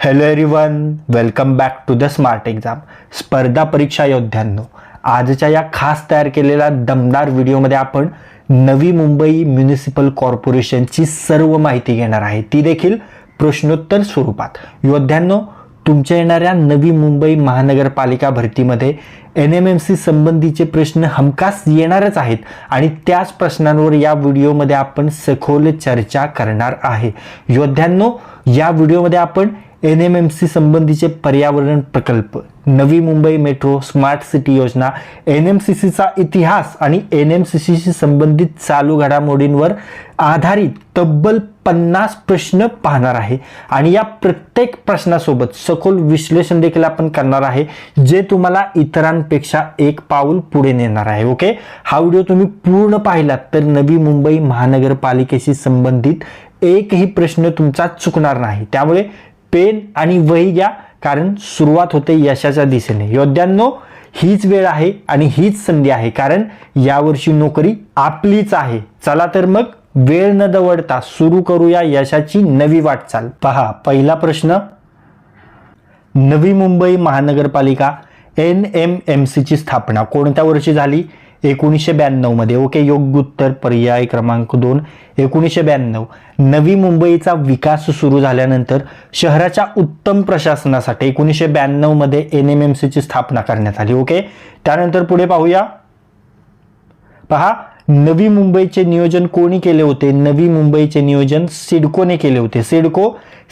Hello everyone welcome back to the smart exam स्पर्धा परीक्षा योद्ध्यांनो आजच्या या खास तयार केलेल्या दमदार व्हिडिओमध्ये आपण नवी मुंबई म्युनिसिपल कॉर्पोरेशनची सर्व माहिती घेणार आहे. ती देखील प्रश्नोत्तर स्वरूपात. योद्ध्यांनो तुमच्या येणाऱ्या नवी मुंबई महानगरपालिका भरतीमध्ये एन एम एम सी संबंधीचे प्रश्न हमखास येणारच आहेत आणि त्याच प्रश्नांवर या व्हिडिओमध्ये आपण सखोल चर्चा करणार आहे. योद्ध्यांनो या व्हिडिओमध्ये आपण एन एम एम सी संबंधीचे पर्यावरण प्रकल्प Navi Mumbai metro smart city योजना एन एम सी सीचा इतिहास आणि एन एम सी सीशी संबंधित चालू घडामोडींवर आधारित तब्बल पन्नास प्रश्न पाहणार आहे. आणि या प्रत्येक प्रश्नासोबत सखोल विश्लेषण देखील आपण करणार आहे जे तुम्हाला इतरांपेक्षा एक पाऊल पुढे नेणार आहे ओके? हा व्हिडिओ तुम्ही पूर्ण पाहिलात तर नवी मुंबई महानगरपालिकेशी संबंधित एकही प्रश्न तुमचा चुकणार नाही. त्यामुळे पेन आणि वही घ्या कारण सुरुवात होते यशाच्या दिशेने. योद्ध्यांनो हीच वेळ आहे आणि हीच संधी आहे कारण यावर्षी नोकरी आपलीच आहे. चला तर मग वेळ न दवडता सुरू करूया यशाची नवी वाटचाल. पहा पहिला प्रश्न. नवी मुंबई महानगरपालिका एन एम एम सीची स्थापना कोणत्या वर्षी झाली? एकोणीसशे ब्याण्णवमध्ये. ओके योग्य उत्तर पर्याय क्रमांक दोन. एकोणीसशे ब्याण्णव. नवी मुंबईचा विकास सुरू झाल्यानंतर शहराच्या उत्तम प्रशासनासाठी एकोणीसशे ब्याण्णवमध्ये एन एम एम सीची स्थापना करण्यात आली. ओके त्यानंतर पुढे पाहूया. पहा नवी मुंबईचे नियोजन कोणी केले होते? नवी मुंबईचे नियोजन सिडकोने केले होते. CIDCO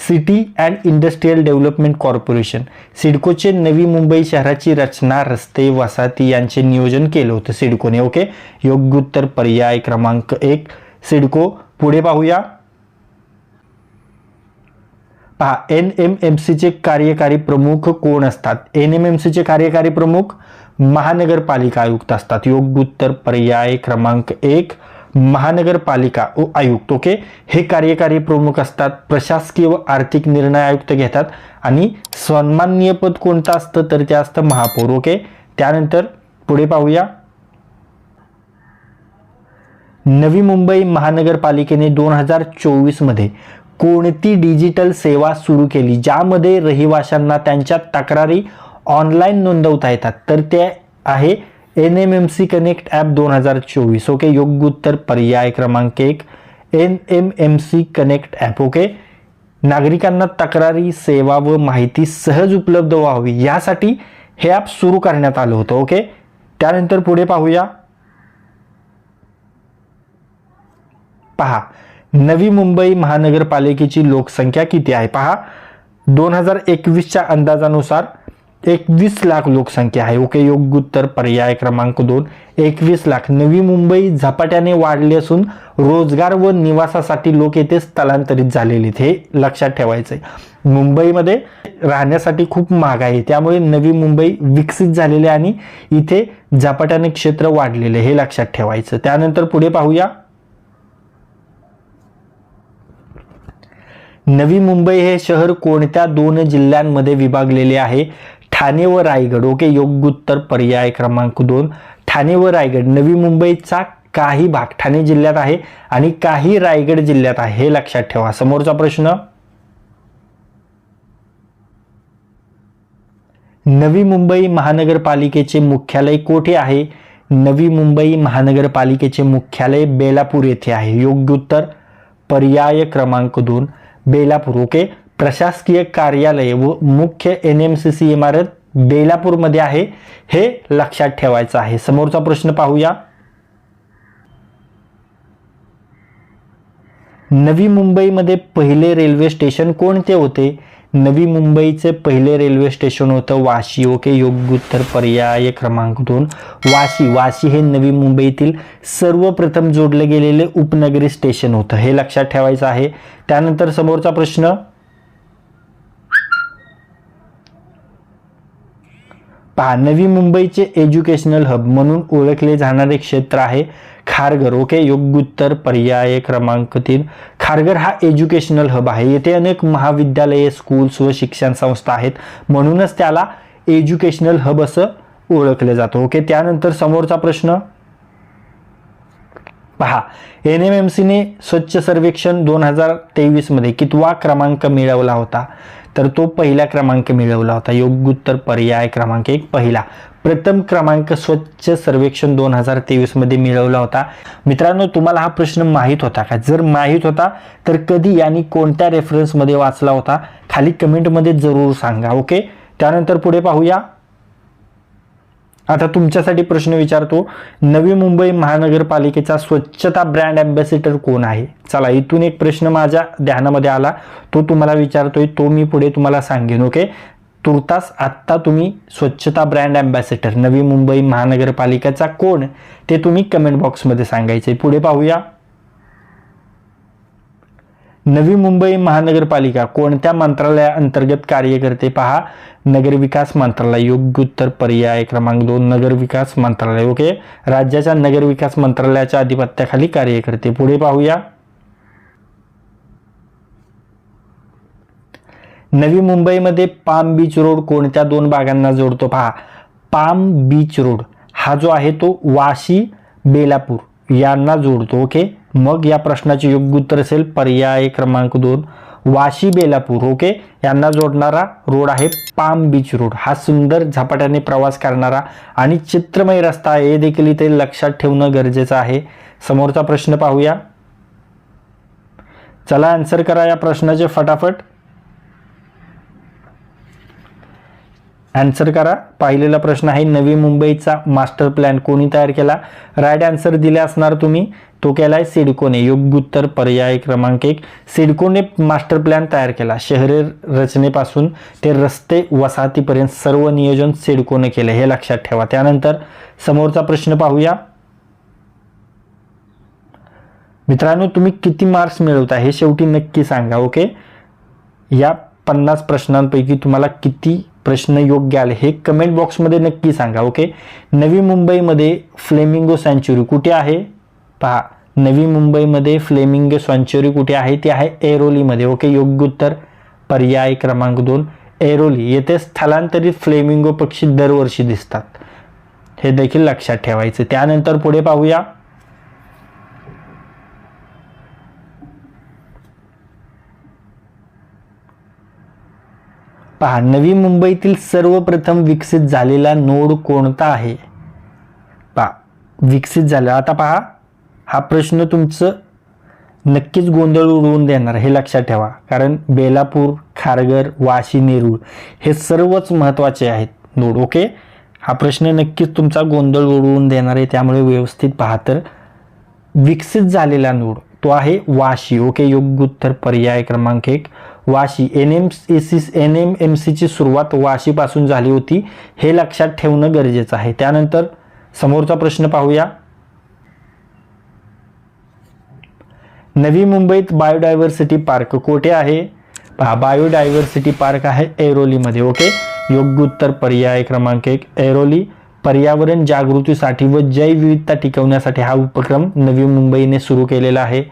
city and industrial development corporation. सिडकोचे Navi Mumbai शहराची रचना रस्ते वसाहती यांचे नियोजन केलं होतं सिडकोने. ओके? योग्य उत्तर पर्याय क्रमांक एक. सिडको पुढे पाहूया. पहा एन एम एम सीचे कार्यकारी प्रमुख कोण असतात? एन एम एम सीचे कार्यकारी प्रमुख महानगरपालिका आयुक्त असतात. योग्य उत्तर पर्याय क्रमांक एक महानगरपालिका आयुक्त. ओके? हे कार्यकारी प्रमुख असतात प्रशासकीय व आर्थिक निर्णय आयुक्त घेतात आणि सन्माननीय पद कोणतं असतं तर ते असतं महापौर. ओके? त्यानंतर पुढे पाहूया. नवी मुंबई महानगरपालिकेने दोन हजार चोवीसमध्ये कोणती डिजिटल सेवा सुरू केली? ज्यामध्ये रहिवाशांना त्यांच्या तक्रारी ऑनलाईन नोंदवता येतात. तर ते आहे N M M C connect app दोन हजार चोवीस. ओके? योग्य उत्तर पर्याय क्रमांक एक. N M M C connect app. Okay? नागरिकांना तक्रारी सेवा व माहिती सहज उपलब्ध व्हावी. यासाठी हे ॲप सुरू करण्यात आलं होतं. ओके? त्यानंतर पुढे पाहूया. पहा. नवी मुंबई महानगरपालिकेची लोकसंख्या किती आहे? पहा. दोन हजार एकवीसच्या अंदाजानुसार एकवीस लाख लोकसंख्या आहे. ओके योग्य उत्तर पर्याय क्रमांक दोन. एकवीस लाख. नवी मुंबई झपाट्याने वाढली असून रोजगार व निवासासाठी लोक येथे स्थलांतरित झालेले आहेत. हे लक्षात ठेवायचं आहे मुंबईमध्ये राहण्यासाठी खूप महाग आहे. त्यामुळे नवी मुंबई विकसित झालेले आहे आणि इथे झपाट्याने क्षेत्र वाढलेले हे लक्षात ठेवायचं त्यानंतर पुढे पाहूया. नवी मुंबई हे शहर कोणत्या दोन जिल्ह्यांमध्ये विभागलेले आहे? ठाणे व रायगड. ओके योग्य उत्तर पर्याय क्रमांक दोन. ठाणे व रायगड. नवी मुंबईचा काही भाग ठाणे जिल्ह्यात आहे आणि काही रायगड जिल्ह्यात आहे हे लक्षात ठेवा. समोरचा प्रश्न. नवी मुंबई महानगरपालिकेचे मुख्यालय कोठे आहे? नवी मुंबई महानगरपालिकेचे मुख्यालय बेलापूर येथे आहे. योग्य उत्तर पर्याय क्रमांक दोन बेलापूर. ओके प्रशासकीय कार्यालय व मुख्य एन एम सी सी इमारत बेलापूरमध्ये आहे हे लक्षात ठेवायचं आहे. समोरचा प्रश्न पाहूया. नवी मुंबईमध्ये पहिले रेल्वे स्टेशन कोणते होते? नवी मुंबईचे पहिले रेल्वे स्टेशन होतं वाशी. ओके योग्य उत्तर पर्याय क्रमांक दोन वाशी. वाशी हे नवी मुंबईतील सर्वप्रथम जोडले गेलेले उपनगरी स्टेशन होतं हे लक्षात ठेवायचं आहे. त्यानंतर समोरचा प्रश्न पहा नवी मुंबईचे एज्युकेशनल हब म्हणून ओळखले जाणारे क्षेत्र आहे खारघर. ओके योग्य उत्तर पर्याय क्रमांक तीन. खारघर हा एज्युकेशनल हब आहे. येथे अनेक महाविद्यालये स्कूल्स व शिक्षण संस्था आहेत. म्हणूनच त्याला एज्युकेशनल हब असं ओळखलं जातं. ओके त्यानंतर समोरचा प्रश्न. पहा एन एम एम सीने स्वच्छ सर्वेक्षण दोन हजार तेवीसमध्ये कितवा क्रमांक मिळवला होता? तर तो पहिला क्रमांक मिळवला होता. योग्य उत्तर पर्याय क्रमांक एक पहिला. प्रथम क्रमांक स्वच्छ सर्वेक्षण दोन हजार तेवीसमध्ये मिळवला होता. मित्रांनो तुम्हाला हा प्रश्न माहीत होता का? जर माहीत होता तर कधी आणि कोणत्या रेफरन्समध्ये वाचला होता? खाली कमेंटमध्ये जरूर सांगा ओके त्यानंतर पुढे पाहूया. आता तुमच्यासाठी प्रश्न विचारतो नवी मुंबई महानगरपालिकेचा स्वच्छता ब्रँड अँबॅसिडर कोण आहे? चला इथून एक प्रश्न माझ्या ध्यानामध्ये आला. तो तुम्हाला विचारतोय तो मी पुढे तुम्हाला सांगेन ओके? तुर्तास आत्ता तुम्ही स्वच्छता ब्रँड अँबॅसिडर नवी मुंबई महानगरपालिकेचा कोण? ते तुम्ही कमेंट बॉक्समध्ये सांगायचे पुढे पाहूया. नवी मुंबई महानगरपालिका कोणत्या मंत्रालयाअंतर्गत कार्य करते पहा. नगरविकास मंत्रालय योग्य उत्तर पर्याय क्रमांक दोन नगरविकास मंत्रालय. ओके? राज्याच्या नगरविकास मंत्रालयाच्या अधिपत्याखाली कार्य करते. पुढे पाहूया. नवी मुंबईमध्ये पाम बीच रोड कोणत्या दोन भागांना जोडतो पहा. पाम बीच रोड हा जो आहे तो वाशी बेलापूर यांना जोडतो. ओके? मग या प्रश्नाचे योग्य उत्तर असेल पर्याय क्रमांक दोन. वाशी बेलापूर ओके यांना जोडणारा रोड आहे पाम बीच रोड हा सुंदर झपाट्याने प्रवास करणारा आणि चित्रमय रस्ता आहे. हे देखील इथे लक्षात ठेवणं गरजेचं आहे. समोरचा प्रश्न पाहूया. चला आन्सर करा या प्रश्नाचे फटाफट. आन्सर करा. पाहिलेला प्रश्न आहे नवी मुंबईचा मास्टर प्लॅन कोणी तयार केला? राईट आन्सर दिले असणार तुम्ही. तो केलाय सिडकोने. योग्य उत्तर पर्याय क्रमांक एक. सिडकोने मास्टर प्लॅन तयार केला. शहरी रचनेपासून ते रस्ते वसाहतीपर्यंत सर्व नियोजन सिडकोने केले. हे लक्षात ठेवा. त्यानंतर समोरचा प्रश्न पाहूया. मित्रांनो तुम्ही किती मार्क्स मिळवता हे शेवटी नक्की सांगा ओके? या पन्नास प्रश्नांपैकी तुम्हाला किती प्रश्न योग्य आले हे कमेंट बॉक्समध्ये नक्की सांगा ओके? नवी मुंबईमध्ये फ्लेमिंगो सँच्युरी कुठे आहे? पहा नवी मुंबईमध्ये फ्लेमिंगो सँच्युरी कुठे आहे? ती आहे एरोलीमध्ये. ओके योग्य उत्तर. पर्याय क्रमांक दोन. एरोली येथे स्थलांतरित फ्लेमिंगो पक्षी दरवर्षी दिसतात. हे देखील लक्षात ठेवायचं. त्यानंतर पुढे पाहूया. पहा नवी मुंबईतील सर्वप्रथम विकसित झालेला नोड कोणता आहे? पहा विकसित झाला. आता पहा. हा प्रश्न तुमचं नक्कीच गोंधळ उडवून देणार हे लक्षात ठेवा. कारण बेलापूर खारघर वाशी नेरूळ हे सर्वच महत्त्वाचे आहेत. Node okay? हा प्रश्न नक्कीच तुमचा गोंधळ उडवून देणार आहे. त्यामुळे व्यवस्थित पहा तर. विकसित झालेला नोड तो आहे वाशी ओके? योग्य उत्तर पर्याय क्रमांक एक. Vashi N M C N M M सीची सुरुवात वाशीपासून झाली होती हे लक्षात ठेवणं गरजेचं आहे. त्यानंतर समोरचा प्रश्न पाहूया. नवी मुंबईत बायोडायव्हर्सिटी पार्क कोठे आहे? बायोडायव्हर्सिटी पार्क आहे ऐरोलीमध्ये ओके? योग्य उत्तर पर्याय क्रमांक एक ऐरोली. पर्यावरण जागृतीसाठी व जैवविविधता टिकवण्यासाठी हा उपक्रम नवी मुंबईने सुरू केलेला आहे.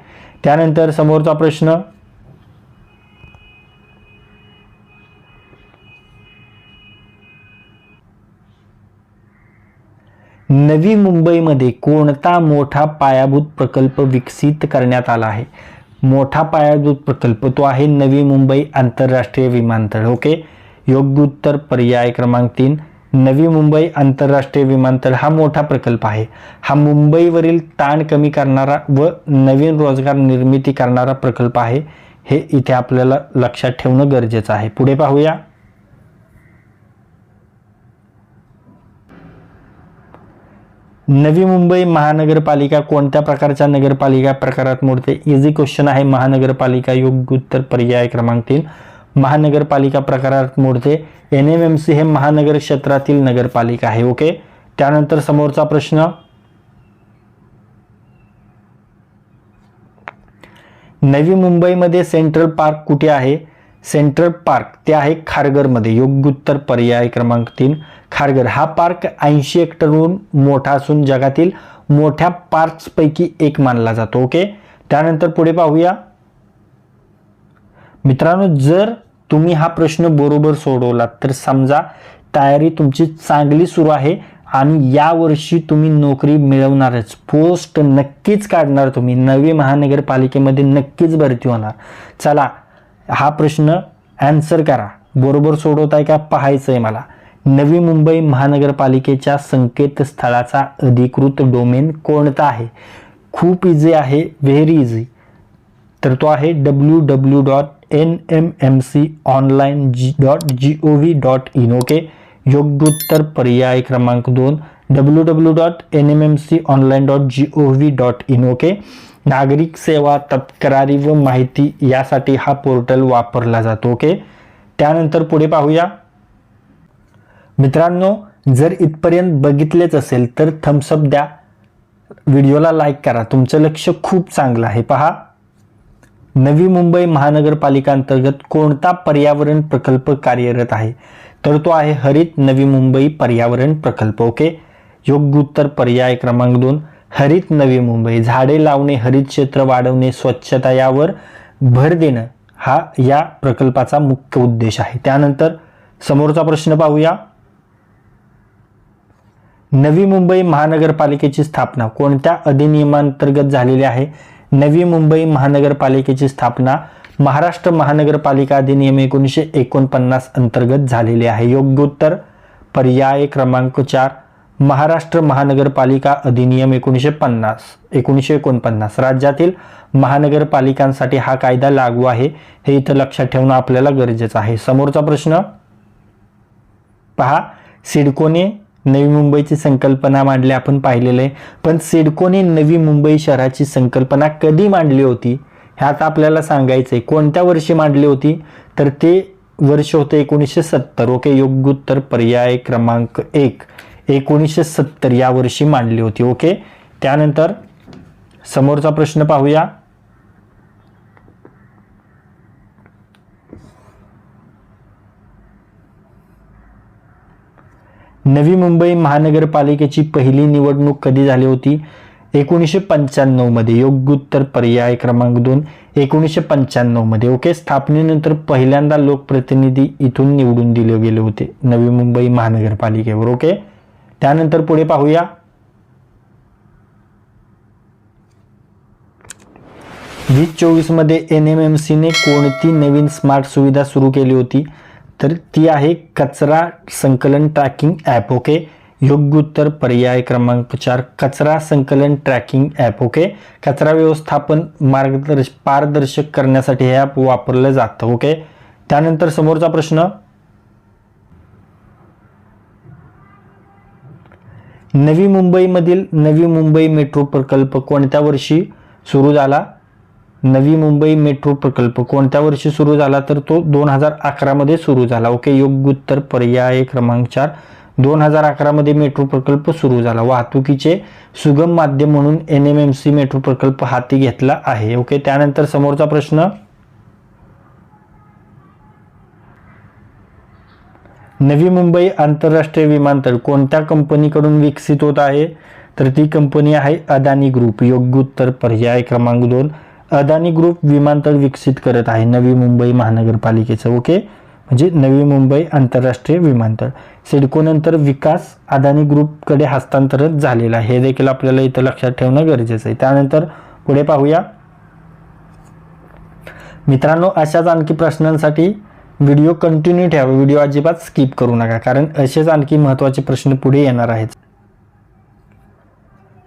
त्यानंतर समोरचा प्रश्न नवी मुंबईमध्ये कोणता मोठा पायाभूत प्रकल्प विकसित करण्यात आला आहे? मोठा पायाभूत प्रकल्प तो आहे नवी मुंबई आंतरराष्ट्रीय विमानतळ. ओके? योग्य उत्तर पर्याय क्रमांक तीन. नवी मुंबई आंतरराष्ट्रीय विमानतळ हा मोठा प्रकल्प आहे. हा मुंबईवरील ताण कमी करणारा व नवीन रोजगार निर्मिती करणारा प्रकल्प आहे. हे इथे आपल्याला लक्षात ठेवणं गरजेचं आहे. पुढे पाहूया. नवी मुंबई महानगरपालिका कोणत्या प्रकारच्या नगरपालिका प्रकारात मोडते? इझी क्वेश्चन आहे. महानगरपालिका योग्य उत्तर पर्याय क्रमांक तीन. महानगरपालिका प्रकारात मोडते. एन एम एम सी हे महानगर क्षेत्रातील नगरपालिका आहे. ओके त्यानंतर समोरचा प्रश्न. नवी मुंबईमध्ये सेंट्रल पार्क कुठे आहे? सेंट्रल पार्क ते आहे खारघरमध्ये. योग्य उत्तर पर्याय क्रमांक तीन. खारघर हा पार्क ऐंशी हेक्टरहून मोठा असून जगातील मोठ्या पार्क्सपैकी एक मानला जातो. ओके? त्यानंतर पुढे पाहूया. मित्रांनो जर तुम्ही हा प्रश्न बरोबर सोडवलात तर समजा तयारी तुमची चांगली सुरू आहे आणि यावर्षी तुम्ही नोकरी मिळवणारच. पोस्ट नक्कीच काढणार तुम्ही. नवी महानगरपालिकेमध्ये नक्कीच भरती होणार. चला हा प्रश्न ॲन्सर करा. बरोबर सोडवताय का? पाहायचं आहे मला. नवी मुंबई महानगरपालिकेच्या संकेतस्थळाचा अधिकृत डोमेन कोणता आहे? खूप इझी आहे व्हेरी इझी तर तो आहे W W dot N M M C online G dot G O V dot in okay योग्य उत्तर पर्याय क्रमांक दोन W W dot N M M C online dot G O V dot in okay नागरिक सेवा तक्रारी व माहिती यासाठी हा पोर्टल वापरला जातो ओके त्यानंतर पुढे पाहूया. मित्रांनो जर इथपर्यंत बघितलेच असेल तर थम्सअप द्या. व्हिडिओला लाईक करा. तुमचं लक्ष खूप चांगलं आहे. पहा. नवी मुंबई महानगरपालिका अंतर्गत कोणता पर्यावरण प्रकल्प कार्यरत आहे? तर तो आहे हरित नवी मुंबई पर्यावरण प्रकल्प ओके? योग्य उत्तर पर्याय क्रमांक दोन हरित नवी मुंबई. झाडे लावणे हरित क्षेत्र वाढवणे स्वच्छता यावर भर देणं हा या प्रकल्पाचा मुख्य उद्देश आहे. त्यानंतर समोरचा प्रश्न पाहूया. नवी मुंबई महानगरपालिकेची स्थापना कोणत्या अधिनियमांतर्गत झालेली आहे? नवी मुंबई महानगरपालिकेची स्थापना महाराष्ट्र महानगरपालिका अधिनियम एकोणीसशे एकोणपन्नास अंतर्गत झालेली आहे. योग्य उत्तर? पर्याय क्रमांक चार. महाराष्ट्र महानगरपालिका अधिनियम एकोणीसशे पन्नास एकोणीसशे एकोणपन्नास. राज्यातील महानगरपालिकांसाठी हा कायदा लागू आहे हे इथं लक्षात ठेवणं आपल्याला गरजेचं आहे. समोरचा प्रश्न? पहा. सिडकोने नवी मुंबईची संकल्पना मांडली आपण पाहिलेलं आहे. पण सिडकोने नवी मुंबई शहराची संकल्पना कधी मांडली होती? ह्यात आपल्याला सांगायचं आहे कोणत्या वर्षी मांडली होती? तर ते वर्ष होते एकोणीसशे सत्तर. ओके योग्य उत्तर पर्याय क्रमांक एक. एकोणीसशे सत्तर या वर्षी मांडली होती. ओके त्यानंतर समोरचा प्रश्न पाहूया. नवी मुंबई महानगरपालिकेची पहिली निवडणूक कधी झाली होती? एकोणीसशे पंच्याण्णवमध्ये. योग्य उत्तर पर्याय क्रमांक दोन. एकोणीसशे पंच्याण्णवमध्ये. ओके. स्थापनेनंतर पहिल्यांदा लोकप्रतिनिधी इथून निवडून दिले गेले होते. नवी मुंबई महानगरपालिकेवर. ओके. त्यानंतर पुढे पाहूया. वीस चोवीसमध्ये एन एम एम सीने कोणती नवीन स्मार्ट सुविधा सुरू केली होती? तर ती आहे कचरा संकलन ट्रॅकिंग ॲप ओके योग्य उत्तर पर्याय क्रमांक चार कचरा संकलन ट्रॅकिंग ॲप ओके कचरा व्यवस्थापन मार्गदर्श पारदर्शक करण्यासाठी हे ॲप वापरलं जातं ओके त्यानंतर समोरचा प्रश्न. नवी मुंबईमधील नवी मुंबई मेट्रो प्रकल्प कोणत्या वर्षी सुरू झाला? नवी मुंबई मेट्रो प्रकल्प कोणत्या वर्षी सुरू झाला तर तो दोन हजार अकरामध्ये सुरू झाला. ओके योग्य उत्तर पर्याय क्रमांक चार. दोन हजार अकरामध्ये मेट्रो प्रकल्प सुरू झाला. वाहतुकीचे सुगम माध्यम म्हणून N M M C metro प्रकल्प हाती घेतला आहे. ओके त्यानंतर समोरचा प्रश्न. नवी मुंबई आंतरराष्ट्रीय विमानतळ कोणत्या कंपनीकडून विकसित होत आहे? तर ती कंपनी आहे अदानी ग्रुप. योग्य उत्तर पर्याय क्रमांक दोन. अदानी ग्रुप विमानतळ विकसित करत आहे. नवी मुंबई महानगरपालिकेचं ओके? म्हणजे नवी मुंबई आंतरराष्ट्रीय विमानतळ. सिडकोनंतर विकास अदानी ग्रुपकडे हस्तांतरित झालेला आहे. हे देखील आपल्याला इथं लक्षात ठेवणं गरजेचं आहे. त्यानंतर पुढे पाहूया. मित्रांनो अशाच आणखी प्रश्नांसाठी व्हिडिओ कंटिन्यू ठेवा. व्हिडिओ अजिबात स्किप करू नका कारण असेच आणखी महत्त्वाचे प्रश्न पुढे येणार आहेत.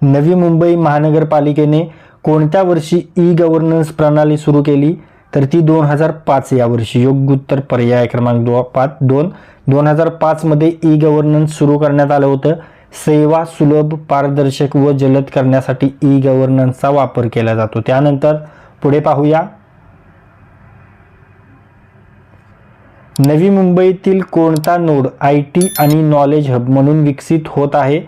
नवी मुंबई महानगरपालिकेने कोणत्या वर्षी ई गव्हर्नन्स प्रणाली सुरू केली? तर ती दोन हजार पाच या वर्षी. योग्य उत्तर पर्याय क्रमांक दो पाच दोन. दोन हजार पाचमध्ये ई गव्हर्नन्स सुरू करण्यात आलं होतं. सेवा सुलभ पारदर्शक व जलद करण्यासाठी ई गव्हर्नन्सचा वापर केला जातो. त्यानंतर पुढे पाहूया. नवी मुंबईतील कोणता नोड आय टी आणि नॉलेज हब म्हणून विकसित होत आहे?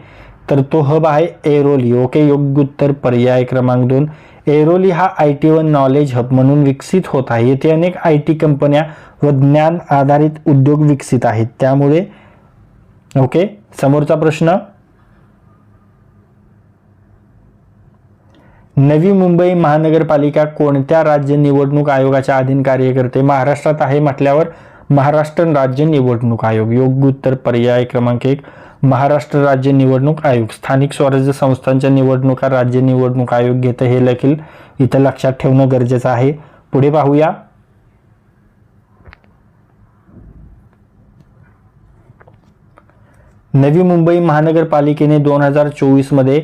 तर तो हब आहे एरोली. ओके योग्य उत्तर पर्याय क्रमांक दोन. एरोली हा आय टी व नॉलेज हब म्हणून विकसित होत आहे. येथे अनेक आय टी कंपन्या व ज्ञान आधारित उद्योग विकसित आहेत. त्यामुळे ओके समोरचा प्रश्न. नवी मुंबई महानगरपालिका कोणत्या राज्य निवडणूक आयोगाच्या अधीन कार्य करते? महाराष्ट्रात आहे म्हटल्यावर महाराष्ट्र राज्य निवडणूक आयोग. योग्य उत्तर पर्याय क्रमांक एक. महाराष्ट्र राज्य निवडणूक आयोग. स्थानिक स्वराज्य संस्थांच्या निवडणुका राज्य निवडणूक आयोग घेतं हे देखील इथं लक्षात ठेवणं गरजेचं आहे. पुढे पाहूया. नवी मुंबई महानगरपालिकेने दोन हजार चोवीसमध्ये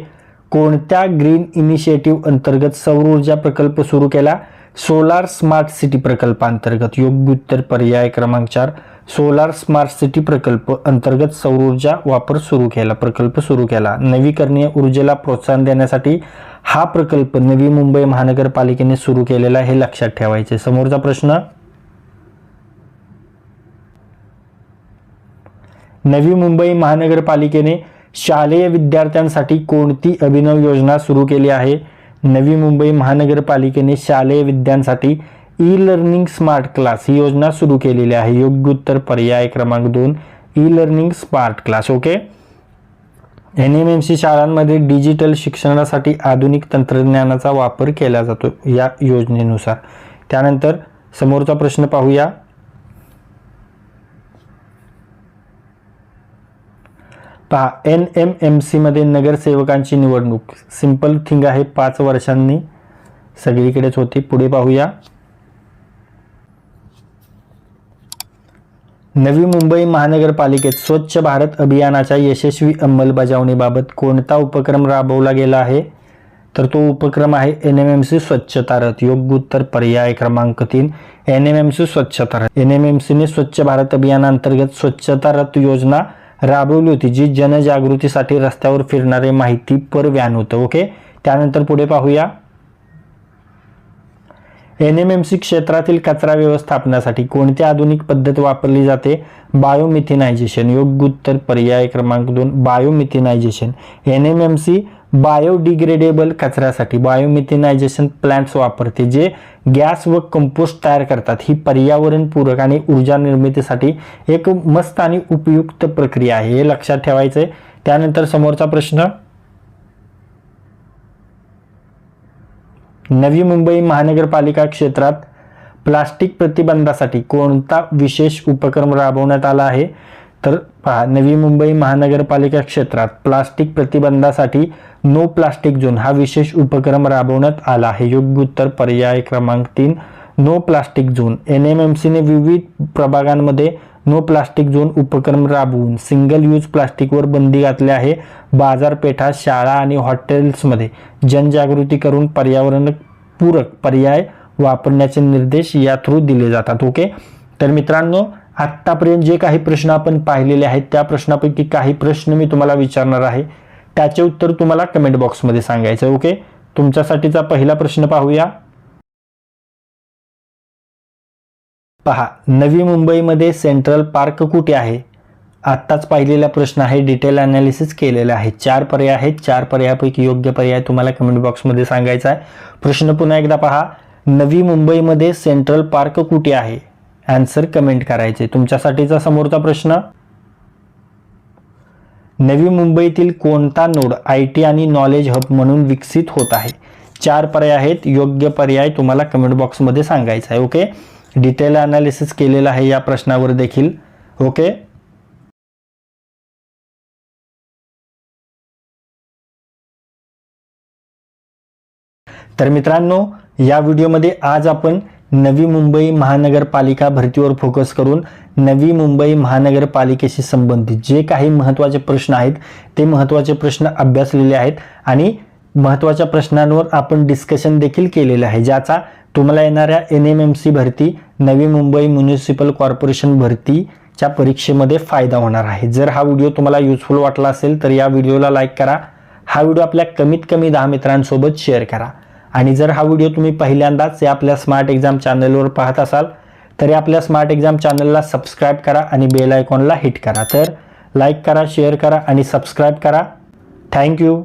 कोणत्या ग्रीन इनिशिएटिव्ह अंतर्गत सौर ऊर्जा प्रकल्प सुरू केला? सोलार स्मार्ट सिटी प्रकल्पांतर्गत. योग्य उत्तर पर्याय क्रमांक चार. सोलार स्मार्ट सिटी प्रकल्प अंतर्गत सौर ऊर्जा वापर सुरू केला प्रकल्प सुरू केला. नवीकरणीय ऊर्जेला प्रोत्साहन देण्यासाठी हा प्रकल्प नवी मुंबई महानगरपालिकेने सुरू केलेला हे लक्षात ठेवायचे. समोरचा प्रश्न? नवी मुंबई महानगरपालिकेने शालेय विद्यार्थ्यांसाठी कोणती अभिनव योजना सुरू केली आहे? नवी मुंबई महानगरपालिकेने शालेय विद्यांसाठी ई लर्निंग स्मार्ट क्लास ही योजना सुरू केलेली आहे. योग्य उत्तर पर्याय क्रमांक दोन E learning smart class okay? N M M C शाळांमध्ये डिजिटल शिक्षणासाठी आधुनिक तंत्रज्ञानाचा वापर केला जातो या योजनेनुसार. त्यानंतर समोरचा प्रश्न पाहूया. पहा एन एम एम सीमध्ये नगरसेवकांची निवडणूक. सिंपल थिंग आहे पाच वर्षांनी सगळीकडेच होती. पुढे पाहूया. नवी मुंबई महानगरपालिकेत स्वच्छ भारत अभियानाच्या यशस्वी अंमलबजावणीबाबत कोणता उपक्रम राबवला गेला आहे? तर तो उपक्रम आहे एन एम एम सी स्वच्छता रथ योग्य उत्तर पर्याय क्रमांक तीन एन एम एम सी स्वच्छता रथ एन एम एम सीने स्वच्छ भारत अभियानांतर्गत स्वच्छता रथ योजना राबवली होती जी जनजागृतीसाठी रस्त्यावर फिरणारे माहितीपर व्यान होतं. ओके? त्यानंतर पुढे पाहूया. एन एम एम सी क्षेत्रातील कचरा व्यवस्थापनासाठी कोणती आधुनिक पद्धत वापरली जाते? बायोमिथिनायझेशन योग्य उत्तर पर्याय क्रमांक दोन biomethanization. N M M C biodegradable कचऱ्यासाठी biomethanization plants वापरते जे गॅस व कंपोस्ट तयार करतात. ही पर्यावरणपूरक आणि ऊर्जा निर्मितीसाठी एक मस्त आणि उपयुक्त प्रक्रिया आहे. हे लक्षात ठेवायचं आहे त्यानंतर समोरचा प्रश्न. नवी मुंबई महानगरपालिका क्षेत्रात प्लास्टिक प्रतिबंधासाठी कोणता विशेष उपक्रम राबवण्यात आला आहे? तर पहा नवी मुंबई महानगरपालिका क्षेत्रात प्लास्टिक प्रतिबंधासाठी नो प्लास्टिक झोन हा विशेष उपक्रम राबवण्यात आला आहे. योग्य उत्तर पर्याय क्रमांक तीन no plastic zone. N M M सीने विविध प्रभागांमध्ये नो प्लास्टिक झोन उपक्रम राबवून सिंगल यूज प्लास्टिकवर बंदी घातली आहे. बाजारपेठा शाळा आणि हॉटेल्समध्ये जनजागृती करून पर्यावरणपूरक पर्याय वापरण्याचे निर्देश या थ्रू दिले जातात ओके? तर मित्रांनो आत्तापर्यंत जे काही प्रश्न आपण पाहिलेले आहेत त्या प्रश्नापैकी काही प्रश्न मी तुम्हाला विचारणार आहे. त्याचे उत्तर तुम्हाला कमेंट बॉक्समध्ये सांगायचं ओके? तुमच्यासाठीचा पहिला प्रश्न पाहूया. पहा नवी मुंबईमध्ये सेंट्रल पार्क कुठे आहे? आत्ताच पाहिलेला प्रश्न आहे डिटेल अनालिसिस केलेला आहे. चार पर्याय आहेत. चार पर्यायापैकी योग्य पर्याय तुम्हाला कमेंट बॉक्समध्ये सांगायचा आहे. प्रश्न पुन्हा एकदा पहा नवी मुंबईमध्ये सेंट्रल पार्क कुठे आहे? आन्सर कमेंट करायचे. तुमच्यासाठीचा समोरचा प्रश्न. नवी मुंबईतील कोणता नोड आय टी आणि नॉलेज हब म्हणून विकसित होत आहे? चार पर्याय आहेत. योग्य पर्याय तुम्हाला कमेंट बॉक्समध्ये सांगायचा आहे ओके डिटेल अनालिसिस केलेलं आहे या प्रश्नावर देखील. ओके तर मित्रांनो या व्हिडिओमध्ये आज आपण नवी मुंबई महानगरपालिका भरतीवर फोकस करून नवी मुंबई महानगरपालिकेशी संबंधित जे काही महत्त्वाचे प्रश्न आहेत ते महत्त्वाचे प्रश्न अभ्यासलेले आहेत आणि महत्त्वाच्या प्रश्नांवर आपण डिस्कशन देखील केलेलं आहे ज्याचा तुम्हाला येणाऱ्या एन एम एम सी भरती नवी मुंबई म्युनिसिपल कॉर्पोरेशन भरतीच्या परीक्षेमध्ये फायदा होणार आहे. जर हा व्हिडिओ तुम्हाला युजफुल वाटला असेल तर या व्हिडिओला लाईक करा. हा व्हिडिओ आपल्या कमीत कमी दहा मित्रांसोबत शेअर करा. आणि जर हा व्हिडिओ तुम्ही पहिल्यांदाच या आपल्या स्मार्ट एक्झाम चॅनलवर पाहत असाल तरी आपल्या स्मार्ट एक्झाम चॅनलला सबस्क्राईब करा आणि बेल आयकॉनला हिट करा. तर लाईक करा शेअर करा आणि सबस्क्राईब करा. थँक्यू